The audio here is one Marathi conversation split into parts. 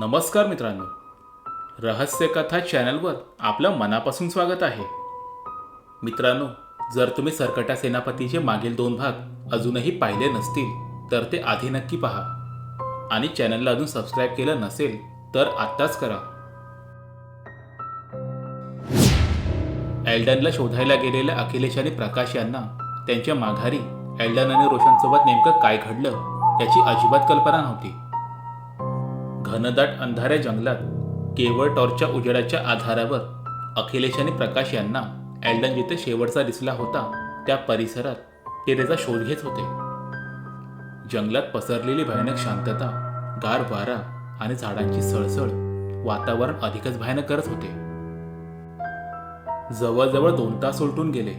नमस्कार मित्रांनो. रहस्यकथा चॅनलवर आपलं मनापासून स्वागत आहे. मित्रांनो जर तुम्ही सरकटा सेनापतीचे मागील दोन भाग अजूनही पाहिले नसतील तर ते आधी नक्की पहा. आणि चॅनलला अजून सबस्क्राईब केलं नसेल तर आत्ताच करा. एल्डनला शोधायला गेलेल्या अखिलेश आणि प्रकाश यांना त्यांच्या माघारी एल्डन आणि रोशनसोबत नेमकं काय घडलं याची अजिबात कल्पना नव्हती. घनदाट अंधाऱ्या जंगलात केवळ टॉर्चच्या उजेडाच्या आधारावर अखिलेश आणि प्रकाश यांना एल्डन जिथे शेवटचा दिसला होता त्या परिसरात ते त्याचा शोध घेत होते. जंगलात पसरलेली भयानक शांतता गार वारा आणि झाडांची सळसळ वातावरण अधिकच भयानक करत होते. जवळजवळ दोन तास उलटून गेले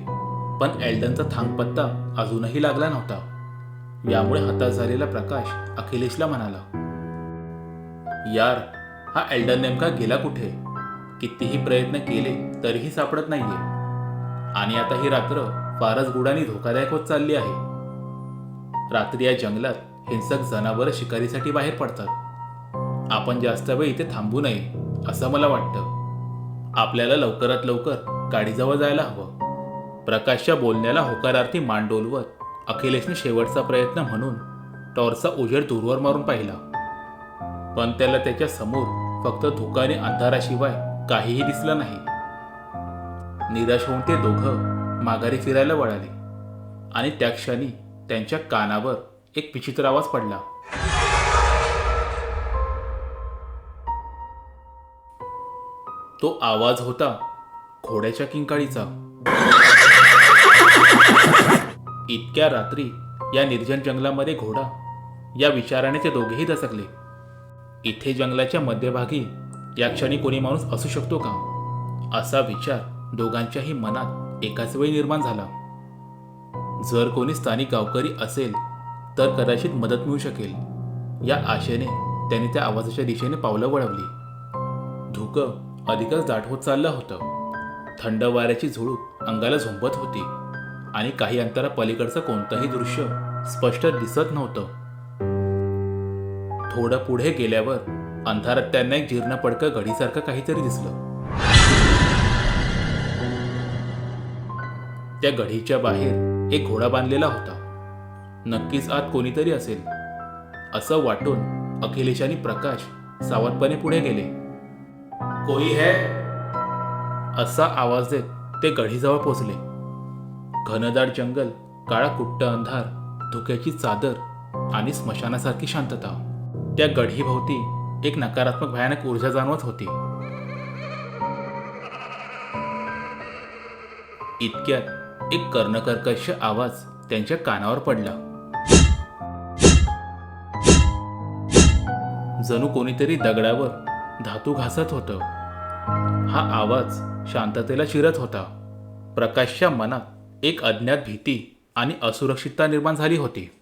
पण एल्डनचा थांगपत्ता अजूनही लागला नव्हता. यामुळे हताश झालेला प्रकाश अखिलेशला म्हणाला यार हा एल्डर नेमका गेला कुठे? कितीही प्रयत्न केले तरीही सापडत नाहीये. आणि आता ही रात्र फारच गुढ धोकादायक होत चालली आहे. रात्री या जंगलात हिंसक जनावरं शिकारीसाठी बाहेर पडतात. आपण जास्त वेळ इथे थांबू नये असं मला वाटतं. आपल्याला लवकरात लवकर गाडीजवळ जायला हवं. प्रकाशच्या बोलण्याला होकारार्थी मान डोलवत अखिलेशने शेवटचा प्रयत्न म्हणून टॉर्चचा उजेड दूरवर मारून पाहिला. पण त्याला त्याच्यासमोर फक्त धोकाने आणि अंधाराशिवाय काहीही दिसलं नाही. निराश होऊन ते दोघं माघारी फिरायला वळाले आणि त्या क्षणी त्यांच्या कानावर एक विचित्र आवाज पडला. तो आवाज होता घोड्याच्या किंकाळीचा. इतक्या रात्री या निर्जन जंगलामध्ये घोडा या विचाराने ते दोघेही दसकले इथे जंगलाच्या मध्यभागी या क्षणी कोणी माणूस असू शकतो का? असा विचार दोघांच्याही मनात एकाच वेळी निर्माण झाला. जर कोणी स्थानिक गावकरी असेल तर कदाचित मदत मिळू शकेल. या आशेने त्यांनी त्या आवाजाच्या दिशेने पावलं वळवली. धुकं अधिकच दाट होत चाललं होतं. थंड वाऱ्याची झुळूक अंगाला झोंबत होती आणि काही अंतरा पलीकडचं कोणतंही दृश्य स्पष्ट दिसत नव्हतं. थोडं पुढे गेल्यावर अंधारात त्यांना एक जीर्ण पडकं घडीसारखं काहीतरी दिसलं. त्या घडीच्या बाहेर एक घोडा बांधलेला होता. नक्कीच आत कोणीतरी असेल. असं वाटून अखिलेश आणि प्रकाश सावधपणे पुढे गेले. कोई है? असा आवाज देत ते गढीजवळ पोचले. घनदाट जंगल काळा कुट्ट अंधार धुक्याची चादर आणि स्मशानासारखी शांतता. त्या गढीभोवती एक नकारात्मक भयानक ऊर्जा जाणवत होती. इतक्यात एक कर्णकर्कश आवाज त्यांच्या कानावर पडला. जणू कोणीतरी दगडावर धातू घासत होतं. हा आवाज शांततेला शिरत होता. प्रकाशच्या मनात एक अज्ञात भीती आणि असुरक्षितता निर्माण झाली होती.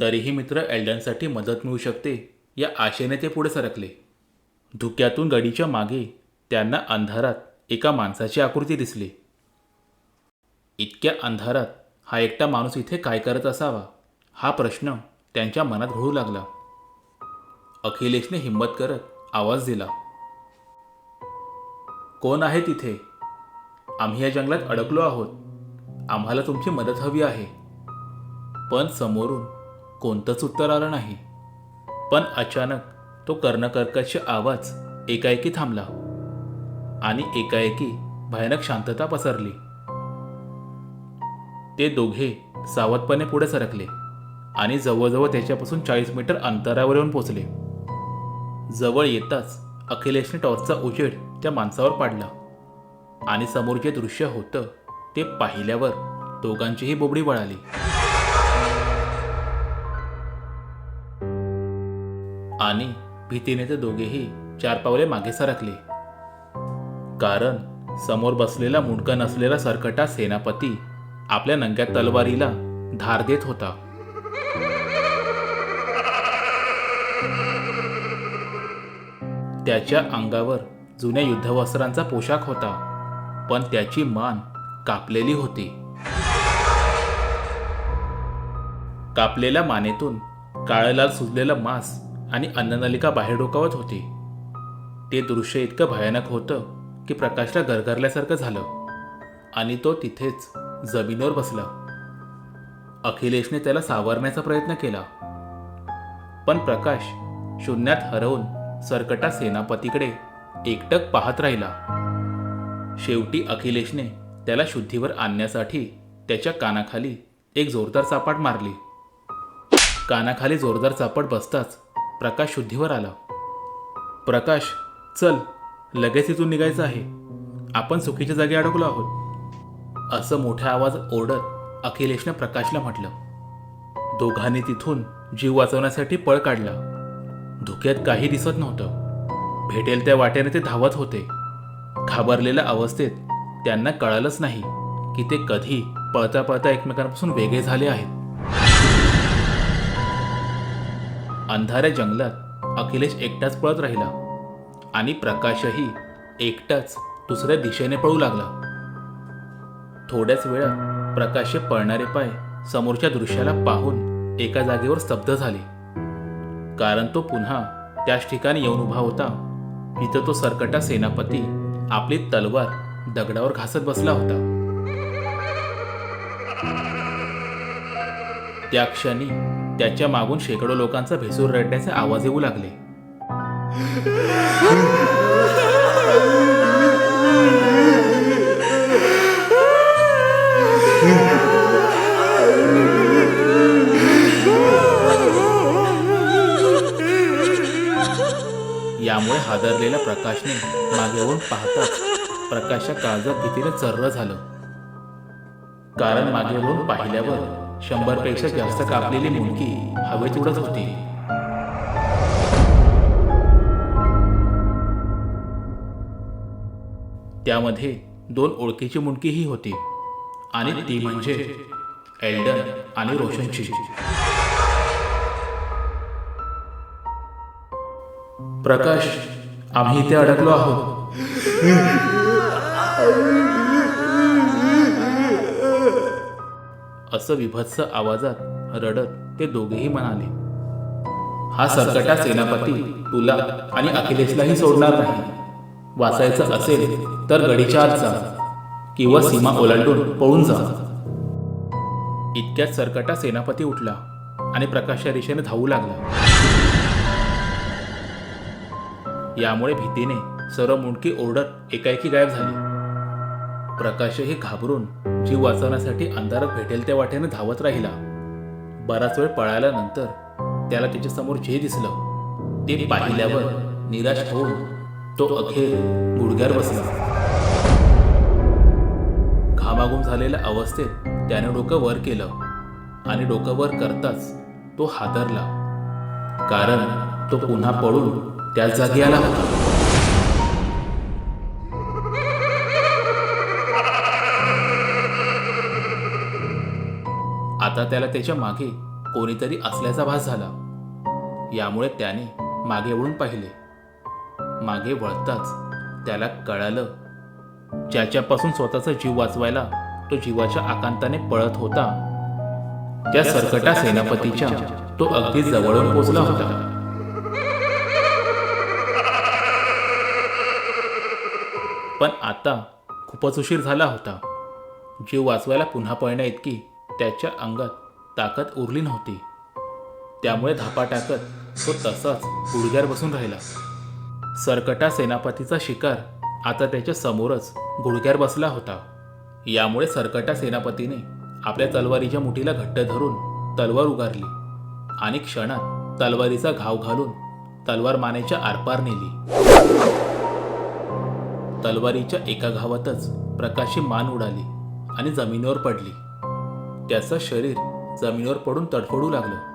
तरीही मित्र एल्डनसाठी मदत मिळू शकते या आशेने ते पुढे सरकले. धुक्यातून गडीच्या मागे त्यांना अंधारात एका माणसाची आकृती दिसली. इतक्या अंधारात हा एकटा माणूस इथे काय करत असावा हा प्रश्न त्यांच्या मनात घडू लागला. अखिलेशने हिंमत करत आवाज दिला. कोण आहे तिथे? आम्ही या जंगलात अडकलो आहोत. आम्हाला तुमची मदत हवी आहे. पण समोरून कोणतंच उत्तर आलं नाही. पण अचानक तो कर्णकर्कश आवाज एकाएकी थांबला आणि एकाएकी भयानक शांतता पसरली. ते दोघे सावधपणे पुढे सरकले आणि जवळजवळ त्याच्यापासून चाळीस मीटर अंतरावर येऊन पोचले जवळ येताच अखिलेशने टॉर्चचा उजेड त्या माणसावर पाडला आणि समोर जे दृश्य होतं ते पाहिल्यावर दोघांचीही बोबडी वळाली. आणि भीतीने ते दोघेही चार पावले मागे सरकले. कारण समोर बसलेला मुंडका नसलेला सरकटा सेनापती आपल्या नंग्या तलवारीला धार देत होता. त्याच्या अंगावर जुन्या युद्धवस्त्रांचा पोशाख होता पण त्याची मान कापलेली होती. कापलेल्या मानेतून काळेलाल सुजलेलं मांस आणि अन्ननलिका बाहेर डोकावत होती. ते दृश्य इतकं भयानक होतं की प्रकाशला गरगरल्यासारखं झालं. आणि तो तिथेच जमिनीवर बसला. अखिलेशने त्याला सावरण्याचा प्रयत्न केला. पण प्रकाश शून्यात हरवून सरकटा सेनापतीकडे एकटक पाहत राहिला. शेवटी अखिलेशने त्याला शुद्धीवर आणण्यासाठी त्याच्या कानाखाली एक जोरदार चापाट मारली. कानाखाली जोरदार चापट बसताच प्रकाश शुद्धीवर आला. प्रकाश चल लगेच इथून निघायचं आहे. आपण चुकीच्या जागी अडकलो आहोत. असं मोठा आवाज ओरडत अखिलेशने प्रकाशला म्हटलं. दोघांनी तिथून जीव वाचवण्यासाठी पळ काढला. धुक्यात काही दिसत नव्हतं. भेटेल त्या वाटेने ते धावत होते. घाबरलेल्या अवस्थेत त्यांना कळालंच नाही की ते कधी पळता पळता एकमेकांपासून वेगळे झाले आहेत. अंधाऱ्या जंगलात अखिलेश एकटाच पळत राहिला आणि प्रकाशही एकटाच दुसऱ्या दिशेने पळू लागला. थोड्याच वेळात प्रकाशचे पळणारे पाय समोरच्या दृश्याला पाहून एका जागेवर स्तब्ध झाले. कारण तो पुन्हा त्याच ठिकाणी येऊन उभा होता. जिथं तो सरकटा सेनापती आपली तलवार दगडावर घासत बसला होता. त्या क्षणी त्याच्या मागून शेकडो लोकांचा भेसूर रडण्याचे आवाज येऊ लागले. यामुळे हादरलेल्या प्रकाशने मागे वळून पाहताच प्रकाशच्या काळजात भीतीने चर्र झालं. कारण मागे वळून पाहिल्यावर शंभरपेक्षा जास्त कापलेली मुंडकी हवेत उडत होती. त्यामध्ये दोन ओळखीची मुंडकीही होती आणि ती म्हणजे एल्डन आणि रोशनची. प्रकाश आम्ही इथे अडकलो आहोत. असं विभत्स आवाजात रडत ते दोघेही म्हणाले हा सरकटा सेनापती तुला आणि अखिलेशलाही सोडणार नाही. वाचायचं असेल तर गडीच्या आत जा किंवा सीमा ओलांडून पळून जा. इतक्यात सरकटा सेनापती उठला आणि प्रकाशच्या दिशेने धावू लागला. यामुळे भीतीने सर्व मुंडकी ओरडत एकाएकी गायब झाली. प्रकाशही घाबरून जीव वाचवण्यासाठी अंधारात भेटेल त्या वाटेने धावत राहिला. बराच वेळ पळाल्यानंतर त्याला त्याच्यासमोर जे दिसलं ते पाहिल्यावर निराश होऊन तो अखेर गुडघ्यावर बसला. घामाघूम झालेल्या अवस्थेत त्याने डोकं वर केलं आणि डोकं वर करताच तो हादरला. कारण तो पुन्हा पळून त्याच जागी आला होता. आता त्याला त्याच्यामागे कोणीतरी असल्याचा भास झाला. यामुळे त्याने मागे वळून पाहिले. मागे वळताच त्याला कळालं ज्याच्यापासून स्वतःचा जीव वाचवायला तो जीवाच्या आकांताने पळत होता. त्या सरकटा सेनापतीच्या तो अगदी जवळून पोचला होता. पण आता खूपच उशीर झाला होता. जीव वाचवायला पुन्हा पळण्या इतकी त्याच्या अंगात ताकद उरली नव्हती. त्यामुळे धापा टाकत तो तसाच गुडघ्यावर बसून राहिला. सरकटा सेनापतीचा शिकार आता त्याच्या समोरच गुडघ्यावर बसला होता. यामुळे सरकटा सेनापतीने आपल्या तलवारीच्या मुठीला घट्ट धरून तलवार उगारली आणि क्षणात तलवारीचा घाव घालून तलवार मानेच्या आरपार नेली. तलवारीच्या एका घावातच प्रकाशची मान उडाली आणि जमिनीवर पडली. त्याचं शरीर जमिनीवर पडून तडफडू लागलं.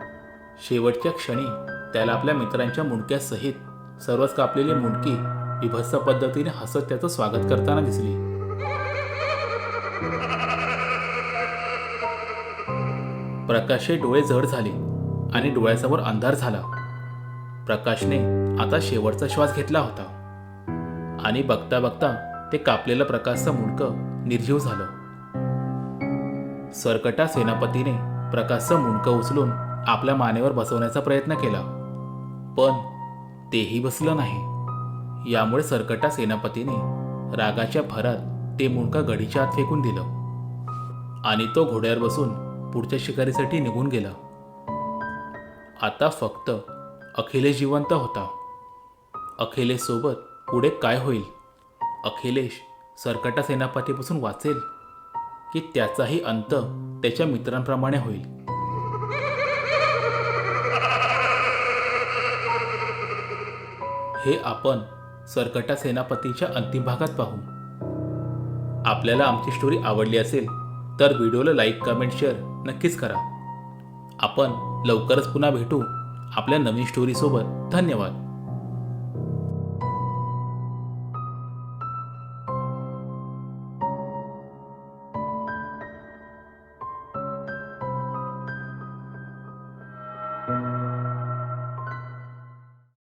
शेवटच्या क्षणी त्याला आपल्या मित्रांच्या मुंडक्यासहित सर्वच कापलेली मुंडकी विभत्स पद्धतीने हसत त्याचं स्वागत करताना दिसली. प्रकाशचे डोळे जड झाले आणि डोळ्यासमोर अंधार झाला. प्रकाशने आता शेवटचा श्वास घेतला होता. आणि बघता बघता ते कापलेलं प्रकाशचं मुंडकं निर्जीव झालं. सरकटा सेनापतीने प्रकाशचं मुंडकं उचलून आपल्या मानेवर बसवण्याचा प्रयत्न केला. पण तेही बसलं नाही. यामुळे सरकटा सेनापतीने रागाच्या भरात ते मुंडका गडीच्या आत फेकून दिलं. आणि तो घोड्यावर बसून पुढच्या शिकारीसाठी निघून गेला. आता फक्त अखिलेश जिवंत होता. अखिलेशसोबत पुढे काय होईल? अखिलेश सरकटा सेनापतीपासून वाचेल? की त्याचाही अंत त्याच्या मित्रांप्रमाणे होईल. हे आपण सरकटा सेनापतीच्या अंतिम भागात पाहू. आपल्याला आमची स्टोरी आवडली असेल तर व्हिडिओला लाईक कमेंट शेअर नक्कीच करा. आपण लवकरच पुन्हा भेटू आपल्या नवीन स्टोरीसोबत धन्यवाद.